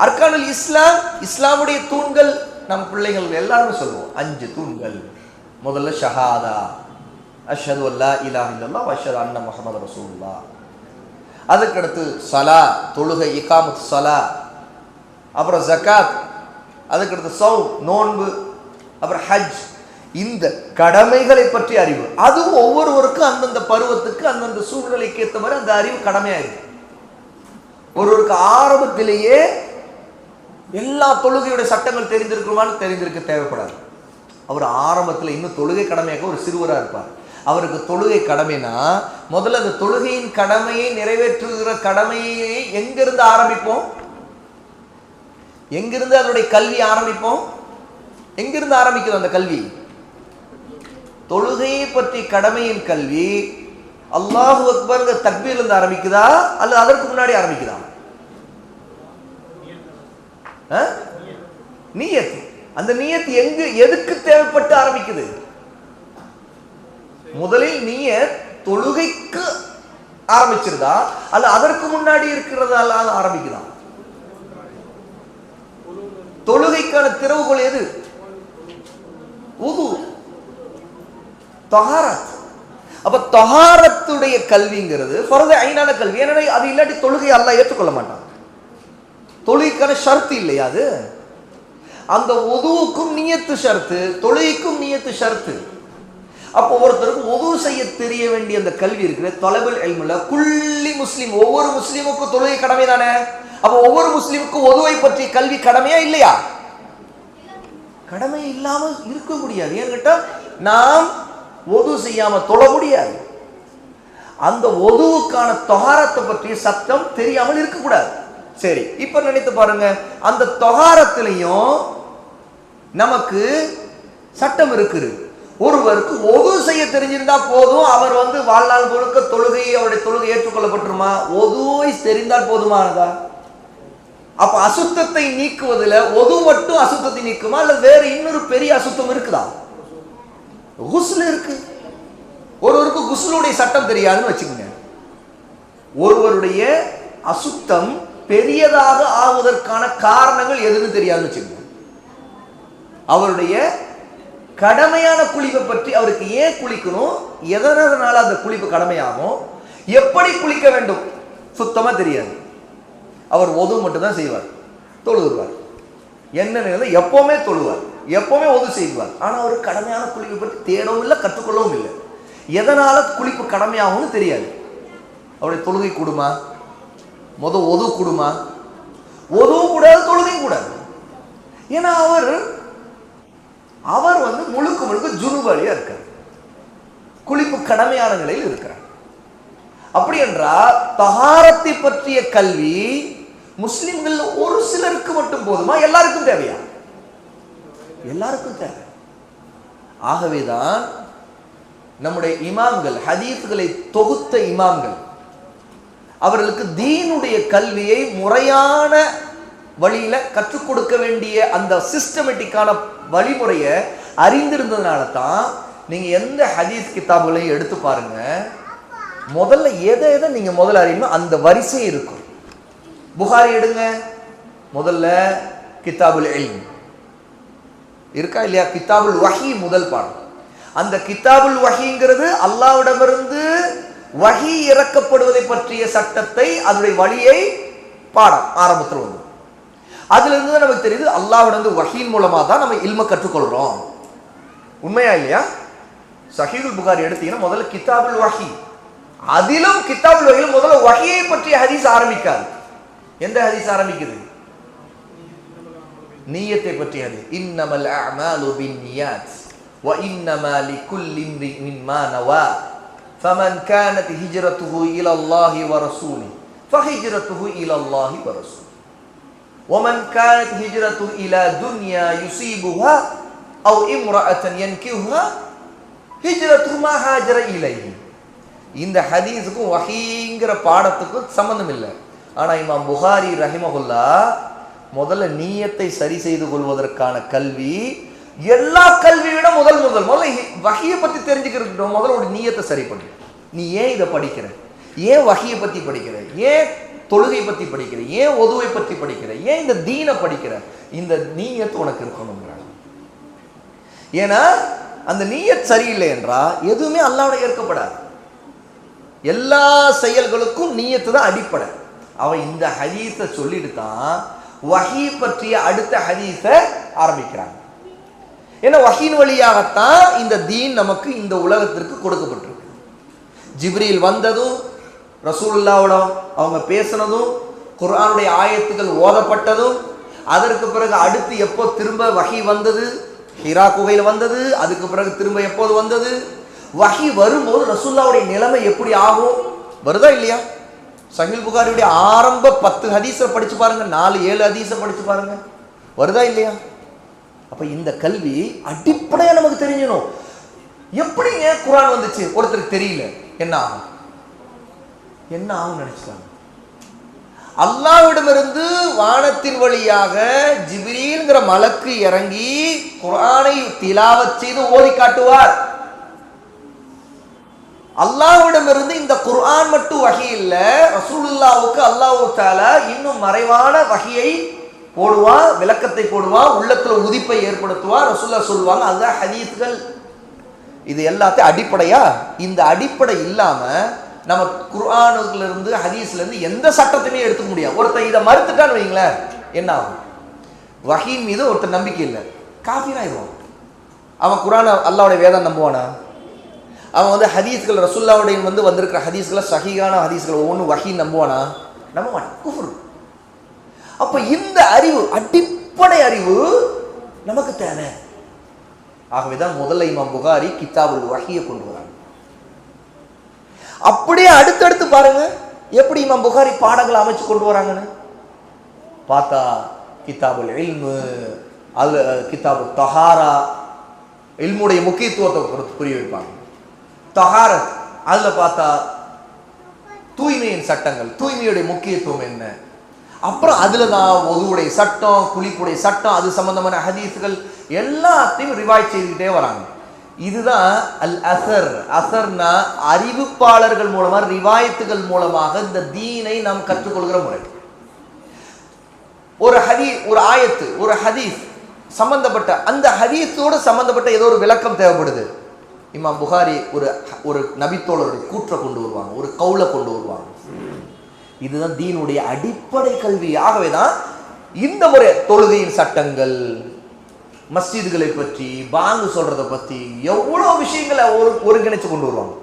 அர்கானுல் இஸ்லாம் இஸ்லாமுடைய தூண்கள் நம் பிள்ளைகள் எல்லாருமே சொல்லுவோம். அஞ்சு தூண்கள். முதல்ல ஷஹாதா. அஷது அல்லா இலா இல்லல்லாஹ் அஷது அண்ண முகமது ரசூல்லா அதுக்கடுத்து சலா தொழுகை இகாமத் சலா. அப்புறம் ஜக்காத். அதுக்கடுத்து சௌ நோன்பு. அப்புறம் ஹஜ். இந்த கடமைகளை பற்றி அறிவு. அதுவும் ஒவ்வொருவருக்கும் அந்தந்த பருவத்துக்கு அந்தந்த சூழ்நிலைக்கு ஏற்ற மாதிரி அந்த அறிவு கடமையாயிருக்கு. ஒருவருக்கு ஆரம்பத்திலேயே எல்லா தொழுகையுடைய சட்டங்கள் தெரிந்திருக்குமான்னு தெரிந்திருக்க தேவைப்படாது. அவர் ஆரம்பத்தில் இன்னும் தொழுகை கடமையாக ஒரு சிறுவராக இருப்பார். அவருக்கு தொழுகை கடமைனா முதல்ல அந்த தொழுகையின் கடமையை நிறைவேற்றுகிற கடமையை எங்கிருந்து ஆரம்பிப்போம்? எங்கிருந்து அதனுடைய கல்வி ஆரம்பிப்போம்? எங்கிருந்து ஆரம்பிக்குது அந்த கல்வி? தொழுகையை பற்றி கடமையின் கல்வி அல்லாஹு அக்பர்ங்கிற தக்பீர்லேருந்து ஆரம்பிக்குதா? அல்லது அதற்கு முன்னாடி ஆரம்பிக்குதா? நீயத் அந்த நீயத் எங்கு எதுக்கு தேவைப்பட்டு ஆரம்பிக்குது? முதலில் நீய தொழுகைக்கு ஆரம்பிச்சிருதா? அல்ல அதற்கு முன்னாடி இருக்கிறதால ஆரம்பிக்குதா? தொழுகைக்கான திறவுகோல் எது? உது. தஹாரத். அப்ப தொகாரத்துடைய கல்விங்கிறது ஃபர்த ஐனான கல்வி. ஏன்னா அது இல்லாட்டி தொழுகை அல்ல ஏற்றுக்கொள்ள மாட்டான். தொழுகைக்கான ஷர்த்து இல்லையா அது? அந்த உதுவுக்கும் நியத்து ஷர்த்து தொழுகைக்கும் நியத்து ஷர்த்து. அப்போ ஒருத்தருக்கு உதவு செய்ய தெரிய வேண்டிய அந்த கல்வி இருக்கிற தொலைவில் எல்முல குள்ளி முஸ்லீம் ஒவ்வொரு முஸ்லீமுக்கும் தொழுகை கடமை தானே? அப்போ ஒவ்வொரு முஸ்லீமுக்கும் உதவை பற்றிய கல்வி கடமையா இல்லையா? கடமை இல்லாமல் இருக்க முடியாது. ஏன்னு நாம் ஒது செய்யாம தொழ முடியாது. அந்த ஒதுவுக்கான தொகாரத்தை பற்றிய சத்தம் தெரியாமல் இருக்கக்கூடாது. சரி இப்ப நினைத்து பாருங்க. அந்த தொகாரத்திலையும் நமக்கு சட்டம் இருக்குது. ஒருவருக்கு ஒது செய்ய தெரிஞ்சிருந்தா போதும். அவர் வந்து வாழ்நாள் முழுக்க தொழுகையை அவருடைய தொழுகை ஏற்றுக்கொள்ளப்பட்டுருமா? ஒதுவை தெரிந்தால் போதுமானதா? அப்ப அசுத்தத்தை நீக்குவதில் ஒது மட்டும் அசுத்தத்தை நீக்குமா? அல்லது வேற இன்னொரு பெரிய அசுத்தம் இருக்குதா? குஸ்ல இருக்கு. ஒருவருக்கு குஸ்லுடைய சட்டம் தெரியாதுன்னு வச்சுக்கோங்க. ஒருவருடைய அசுத்தம் பெரியதாக ஆவதற்கான காரணங்கள் எதுன்னு தெரியாதுன்னு வச்சுக்கோங்க. அவருடைய கடமையான குளிப்பை பற்றி அவருக்கு ஏன் குளிக்கணும்? எதனால அந்த குளிப்பு கடமையாகும்? எப்படி குளிக்க வேண்டும்? சுத்தமாக தெரியாது. அவர் ஒது மட்டும்தான் செய்வார். தொழுதுவார் என்ன நிலையில் எப்போவுமே தொழுவார். எப்போவுமே ஒது செய்வார். ஆனால் அவர் கடமையான குளிப்பை பற்றி தேடவும் இல்லை கற்றுக்கொள்ளவும் இல்லை. எதனால குளிப்பு கடமையாகும்னு தெரியாது. அவருடைய தொழுகை கூடுமா? முத ஒது கூடுமா? ஒதுவும் கூடாது தொழுகையும் கூடாது. ஏன்னா அவர் அவர் வந்து முழுக்க முழுக்க ஜுனுபலியா இருக்கார். குளிப்பு கடமையான நிலையில் இருக்கிறார். அப்படி என்றால் தகாரத்தை பற்றிய கல்வி முஸ்லிம்கள் ஒரு சிலருக்கு மட்டும் போதுமா? எல்லாருக்கும் தேவையா? எல்லாருக்கும் தேவை. ஆகவேதான் நம்முடைய இமாம்கள் ஹதீஃப்களை தொகுத்த இமாம்கள் அவர்களுக்கு தீனுடைய கல்வியை முறையான வழியில் கற்றுக் கொடுக்க வேண்டிய அந்த சிஸ்டமேட்டிக்கான வழிமுறையை அறிந்திருந்ததுனால தான் நீங்கள் எந்த ஹதீஸ் கிதாபுகளையும் எடுத்து பாருங்க. முதல்ல எதை எதை நீங்கள் முதல்ல அறியணும் அந்த வரிசை இருக்கும். புகாரி எடுங்க. முதல்ல கித்தாபுல் இல்ம். இருக்கா இல்லையா? கித்தாபுல் வஹி முதல் பாடம். அந்த கித்தாபுல் வஹிங்கிறது அல்லாவிடமிருந்து வஹி இறக்கப்படுவதை பற்றிய சட்டத்தை அதனுடைய வழியை பாடம் ஆரம்பத்தில் வந்து அதுல இருந்து தான் நமக்கு தெரியுது அல்லாவிடந்து வஹீன் மூலமா தான் நம்ம இல்ம கற்றுக்கொள்கிறோம் உண்மையா இல்லையா? சஹீதுல் புகார் எடுத்தீங்கன்னா முதல்ல கிதாபுல் வஹி அதிலும் கிதாபுல் வகையில் முதல்ல வகையை பற்றிய ஹதீஸ் ஆரம்பிக்காது. எந்த ஹதீஸ் ஆரம்பிக்குது? நீயத்தை பற்றிய ஹதீஸ். இன்னமல் அமாலு பின் நியாத் வ இன்னமா லிகுல்லி மின் மா நவா. فمن كانت هجرته الى الله ورسوله فهجرته الى الله ورسوله ومن كانت هجرته الى دنيا يصيبها او امراه ينكحها هجرته ما هاجر اليه இந்த ஹதீஸுக்கும் வஹீங்கிற பாடத்துக்கும் சம்பந்தம் இல்லை ஆனா இமாம் புகாரி ரஹிமகுல்லா முதல்ல நீயத்தை சரி செய்து கொள்வதற்கான கல்வி எல்லா கல்வியை விட முதல் முதல் முதல்ல வகையை பற்றி பத்தி முதல்ல ஒரு நீயத்தை சரி பண்ணு நீ ஏன் இதை படிக்கிற? ஏன் வகையை பத்தி படிக்கிற? ஏன் தொழுகை பத்தி படிக்கிற? ஏன் ஒதுவை பத்தி படிக்கிற? ஏன் இந்த தீனை படிக்கிற? இந்த நீயத்து உனக்கு இருக்கணுங்கிறாங்க ஏன்னா அந்த நீயத் சரியில்லை என்றா எதுவுமே அல்லாவோட ஏற்கப்படாது. எல்லா செயல்களுக்கும் நீயத்து தான் அடிப்படை. அவன் இந்த ஹதீஸை சொல்லிட்டு தான் வகி பற்றிய அடுத்த ஹதீஸை ஆரம்பிக்கிறாங்க. ஏன்னா வகையின் வழியாகத்தான் இந்த தீன் நமக்கு இந்த உலகத்திற்கு கொடுக்கப்பட்டிருக்கு. ஜிப்ரியில் வந்ததும் ரசூல்லாவோட அவங்க பேசினதும் குரானுடைய ஆயத்துக்கள் ஓதப்பட்டதும் அதற்கு பிறகு அடுத்து எப்போ திரும்ப வகை வந்தது? ஹிரா குகையில் வந்தது அதுக்கு பிறகு திரும்ப எப்போது வந்தது? வகி வரும்போது ரசூல்லாவுடைய நிலைமை எப்படி ஆகும்? வருதா இல்லையா? சஹில் புகாரியுடைய ஆரம்ப பத்து ஹதீஸை படிச்சு பாருங்க நாலு ஏழு ஹதீஸை படிச்சு பாருங்க. வருதா இல்லையா? அப்ப இந்த கல்வி அடிப்படையா நமக்கு தெரிஞ்சிடும். எப்படிங்க குரான் வந்துச்சு? ஒருத்தருக்கு தெரியல. என்ன ஆகும்? என்ன ஆகும் நினைச்சிட்டாங்க அல்லாவிடமிருந்து வானத்தின் வழியாக ஜிபிரிங்கிற மலக்கு இறங்கி குரானை திலாவத் செய்து ஓதி காட்டுவார். அல்லாவிடமிருந்து இந்த குர்ஆன் மட்டும் வகை இல்லை ரசூலுல்லாவுக்கு அல்லாஹு தாலா இன்னும் மறைவான வகையை போடுவான் விளக்கத்தை போடுவான் உள்ளத்தில் உதிப்பை ஏற்படுத்துவா. ரசுல்லா சொல்லுவாங்க அதுதான் ஹதீஸ்கள். இது எல்லாத்தையும் அடிப்படையா? இந்த அடிப்படை இல்லாம நம்ம குர்ஆனுல இருந்து ஹதீஸ்ல இருந்து எந்த சட்டத்தையுமே எடுத்துக்க முடியாது. ஒருத்தன் இதை மறுத்துட்டான்னு வைங்களேன் என்ன ஆகும்? வஹீன் மீது ஒருத்தர் நம்பிக்கை இல்லை. காஃபிராயிடுவான் அவன் குரானை அல்லாவுடைய வேதம் நம்புவானா? அவன் வந்து ஹதீஸ்கள் ரசுல்லாவுடைய வந்து வந்திருக்கிற ஹதீஸ்களை சஹிகான ஹதீஸ்கள் ஒவ்வொன்றும் வகி நம்புவானா? நம்ப மாட்டான். குஃபுர். அப்ப இந்த அறிவு அடிப்படை அறிவு நமக்கு தேவை. ஆகவேதான் முதல்ல இமாம் புகாரி கித்தாபுல் வகையை கொண்டு வராங்க. அப்படியே அடுத்தடுத்து பாருங்க எப்படி இமாம் புகாரி பாடங்களை அமைச்சு கொண்டு வராங்கன்னு? பார்த்தா கித்தாபுல் இல்மு அல் கித்தாபு தஹாரா இல்முடைய முக்கியத்துவத்தை பொறுத்து புரிய வைப்பாங்க. தஹாரத் அதில் பார்த்தா தூய்மையின் சட்டங்கள் தூய்மையுடைய முக்கியத்துவம் என்ன? அப்புறம் அதில் தான் ஒதுவுடைய சட்டம் குளிப்புடைய சட்டம் அது சம்பந்தமான ஹதீஸுகள் எல்லாத்தையும் ரிவாய்ட் செய்துக்கிட்டே வராங்க. இதுதான் அல் அசர். அசர்னா அறிவிப்பாளர்கள் மூலமாக ரிவாயத்துகள் மூலமாக இந்த தீனை நாம் கற்றுக்கொள்கிற முறை. ஒரு ஹதி ஒரு ஆயத்து ஒரு ஹதீஸ் சம்பந்தப்பட்ட அந்த ஹதீஸோடு சம்பந்தப்பட்ட ஏதோ ஒரு விளக்கம் தேவைப்படுது. இமாம் புகாரி ஒரு ஒரு நபித்தோழருடைய கூற்றை கொண்டு வருவாங்க ஒரு கவுளை கொண்டு வருவாங்க. இதுதான் தீனுடைய அடிப்படை கல்வி. ஆகவே தான் இந்த முறை தொழுகையின் சட்டங்கள் மஸ்ஜிதுகளை பற்றி பாங்கு சொல்றதை பற்றி எவ்வளோ விஷயங்களை ஒரு ஒருங்கிணைச்சு கொண்டு வருவாங்க.